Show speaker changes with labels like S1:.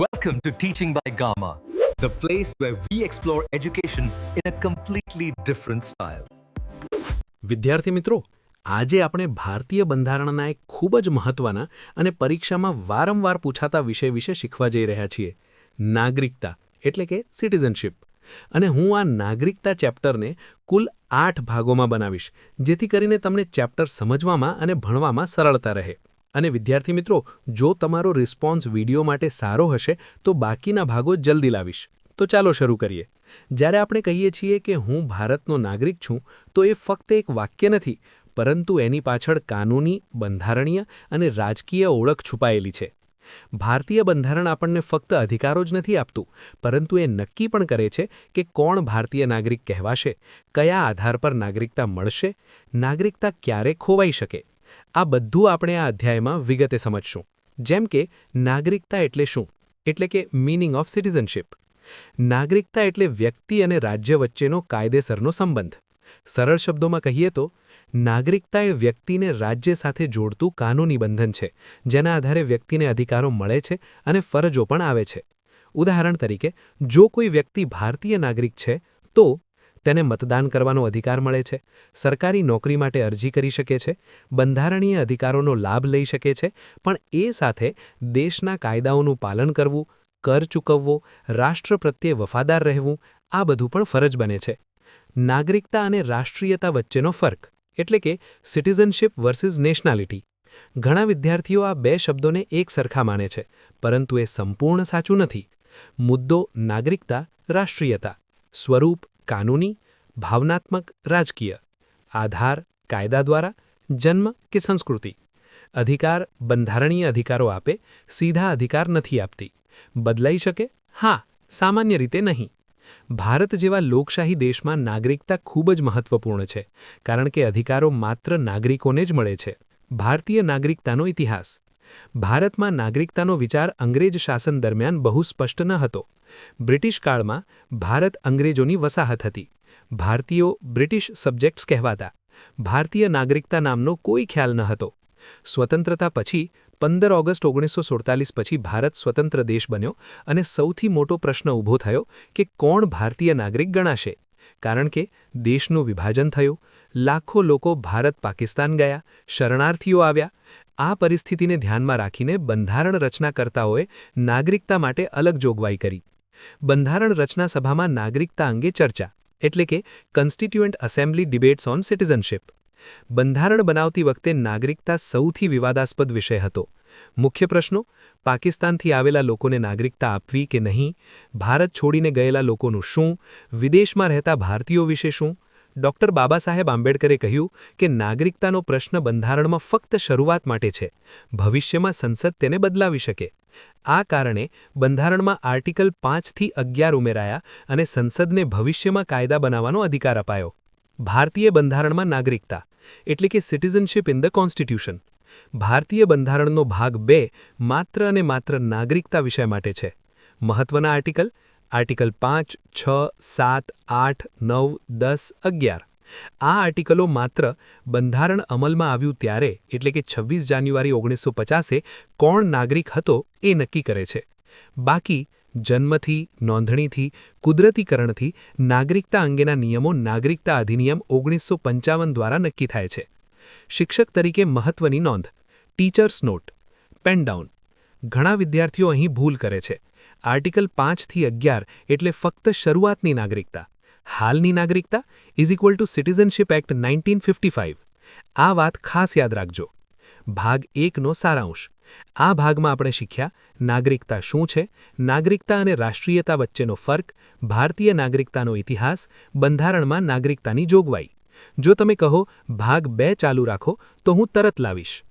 S1: Welcome to Teaching by Gama, the place where we explore education in a completely different style.
S2: વિદ્યાર્થી મિત્રો આજે આપણે ભારતીય બંધારણના એક ખૂબ જ મહત્વના અને પરીક્ષામાં વારંવાર પૂછાતા વિષય વિશે શીખવા જઈ રહ્યા છીએ. નાગરિકતા એટલે કે સિટીઝનશીપ અને હું આ નાગરિકતા ચેપ્ટરને કુલ આઠ ભાગોમાં બનાવીશ જેથી કરીને તમને ચેપ્ટર સમજવામાં અને ભણવામાં સરળતા રહે. અને વિદ્યાર્થી મિત્રો, જો તમારો રિસ્પોન્સ વીડિયો માટે સારો હશે, તો બાકીના ભાગો જલ્દી લાવીશ. તો ચાલો શરૂ કરીએ. જ્યારે આપણે કહીએ છીએ કે હું ભારતનો નાગરિક છું, તો એ ફક્ત એક વાક્ય નથી, પરંતુ એની પાછળ કાનૂની, બંધારણીય અને રાજકીય ઓળખ છુપાયેલી છે. ભારતીય બંધારણ આપણને ફક્ત અધિકારો જ નથી આપતું, પરંતુ એ નક્કી પણ કરે છે કે કોણ ભારતીય નાગરિક કહેવાશે, કયા આધાર પર નાગરિકતા મળશે, નાગરિકતા ક્યારે ખોવાઈ શકે. આ બધું આપણે આ અધ્યાયમાં વિગતે સમજશું. જેમ કે, નાગરિકતા એટલે શું? એટલે કે મીનિંગ ઓફ સિટીઝનશીપ નાગરિકતા એટલે વ્યક્તિ અને રાજ્ય વચ્ચેનો કાયદેસરનો સંબંધ. સરળ શબ્દોમાં કહીએ તો, નાગરિકતા એ વ્યક્તિને રાજ્ય સાથે જોડતું કાનૂની બંધન છે, જેના આધારે વ્યક્તિને અધિકારો મળે છે અને ફરજો પણ આવે છે. ઉદાહરણ તરીકે, જો કોઈ વ્યક્તિ ભારતીય નાગરિક છે, તો તેને મતદાન કરવાનો અધિકાર મળે છે. સરકારી નોકરી માટે અરજી કરી શકે છે, બંધારણીય અધિકારોનો લાભ લઈ શકે છે, પણ એ સાથે દેશના કાયદાઓનું પાલન કરવું, કર ચૂકવવો, રાષ્ટ્ર પ્રત્યે વફાદાર રહેવું, આ બધું પણ ફરજ બને છે. નાગરિકતા અને રાષ્ટ્રીયતા વચ્ચેનો ફર્ક, એટલે કે સિટીઝનશીપ વર્સિસ નેશનાલિટી. ઘણા વિદ્યાર્થીઓ આ બે શબ્દોને એક સરખા માને છે, પરંતુ એ સંપૂર્ણ સાચું નથી. મુદ્દો નાગરિકતા, રાષ્ટ્રીયતા. સ્વરૂપ કાનૂની, ભાવનાત્મક, રાજકીય, આધાર, કાયદા દ્વારા જન્મ કે સંસ્કૃતિ. અધિકાર બંધારણીય અધિકારો આપે, સીધા અધિકાર નથી આપતી. બદલાઈ શકે? હા, સામાન્ય રીતે નહીં. ભારત જેવા લોકશાહી દેશમાં નાગરિકતા ખૂબ જ મહત્વપૂર્ણ છે, કારણ કે અધિકારો માત્ર નાગરિકોને જ મળે છે. ભારતીય નાગરિકતાનો ઇતિહાસ. ભારતમાં નાગરિકતાનો વિચાર અંગ્રેજ શાસન દરમિયાન બહુ સ્પષ્ટ ન હતો. બ્રિટિશ કાળમાં ભારત અંગ્રેજોની વસાહત હતી. ભારતીયો બ્રિટિશ સબ્જેક્ટ્સ કહેવાતા. ભારતીય નાગરિકતા નામનો કોઈ ખ્યાલ ન હતો. સ્વતંત્રતા પછી પંદર ઓગસ્ટ ઓગણીસો સુડતાલીસ પછી ભારત સ્વતંત્ર દેશ બન્યો અને સૌથી મોટો પ્રશ્ન ઊભો થયો કે કોણ ભારતીય નાગરિક ગણાશે? કારણ કે દેશનું વિભાજન થયું, લાખો લોકો ભારત પાકિસ્તાન ગયા, શરણાર્થીઓ આવ્યા. આ પરિસ્થિતિને ધ્યાનમાં રાખીને બંધારણ રચનાકર્તાઓએ નાગરિકતા માટે અલગ જોગવાઈ કરી. બંધારણ રચના સભામાં નાગરિકતા અંગે ચર્ચા, એટલે કે constituent assembly debates on citizenship બંધારણ બનાવતી વખતે નાગરિકતા સૌથી વિવાદાસ્પદ વિષય હતો. મુખ્ય પ્રશ્નો, પાકિસ્તાનથી આવેલા લોકોને નાગરિકતા આપવી કે નહીં, ભારત છોડીને ગયેલા લોકોનું શું, વિદેશમાં રહેતા ભારતીયો વિશે શું ડોક્ટર બાબા સાહેબ આંબેડકરે કહ્યું કે નાગરિકતાનો પ્રશ્ન બંધારણમાં ફક્ત શરૂઆત માટે છે. ભવિષ્યમાં સંસદ તેને બદલાવી શકે. આ કારણે બંધારણમાં આર્ટિકલ પાંચથી અગિયાર ઉમેરાયા અને સંસદને ભવિષ્યમાં કાયદા બનાવવાનો અધિકાર અપાયો. ભારતીય બંધારણમાં નાગરિકતા, એટલે કે સિટીઝનશીપ ઇન ધ કોન્સ્ટિટ્યુશન. ભારતીય બંધારણનો ભાગ બે માત્ર અને માત્ર નાગરિકતા વિષય માટે છે. મહત્વના આર્ટિકલ આર્ટિકલ પાંચ, છ, સાત, આઠ, નવ, દસ, અગિયાર. આ આર્ટિકલો માત્ર બંધારણ અમલમાં આવ્યું ત્યારે, એટલે કે છવ્વીસ જાન્યુઆરી ઓગણીસો પચાસે, કોણ નાગરિક હતો એ નક્કી કરે છે. બાકી, જન્મથી, નોંધણીથી, કુદરતીકરણથી, નાગરિકતા અંગેના નિયમો નાગરિકતા અધિનિયમ ઓગણીસો પંચાવન દ્વારા નક્કી થાય છે. શિક્ષક તરીકે મહત્વની નોંધ. Teachers not. પેનડાઉન ઘણા વિદ્યાર્થીઓ અહીં ભૂલ કરે છે. આર્ટિકલ પાંચથી અગિયાર એટલે ફક્ત શરૂઆતની નાગરિકતા. હાલની નાગરિકતા is equal to citizenship act nineteen fifty five આ વાત ખાસ યાદ રાખજો. ભાગ એકનો સારાંશ. આ ભાગમાં આપણે શીખ્યા નાગરિકતા શું છે, નાગરિકતા અને રાષ્ટ્રીયતા વચ્ચેનો ફર્ક, ભારતીય નાગરિકતાનો ઇતિહાસ, બંધારણમાં નાગરિકતાની જોગવાઈ. જો તમે કહો, ભાગ બે ચાલુ રાખો, તો હું તરત લાવીશ.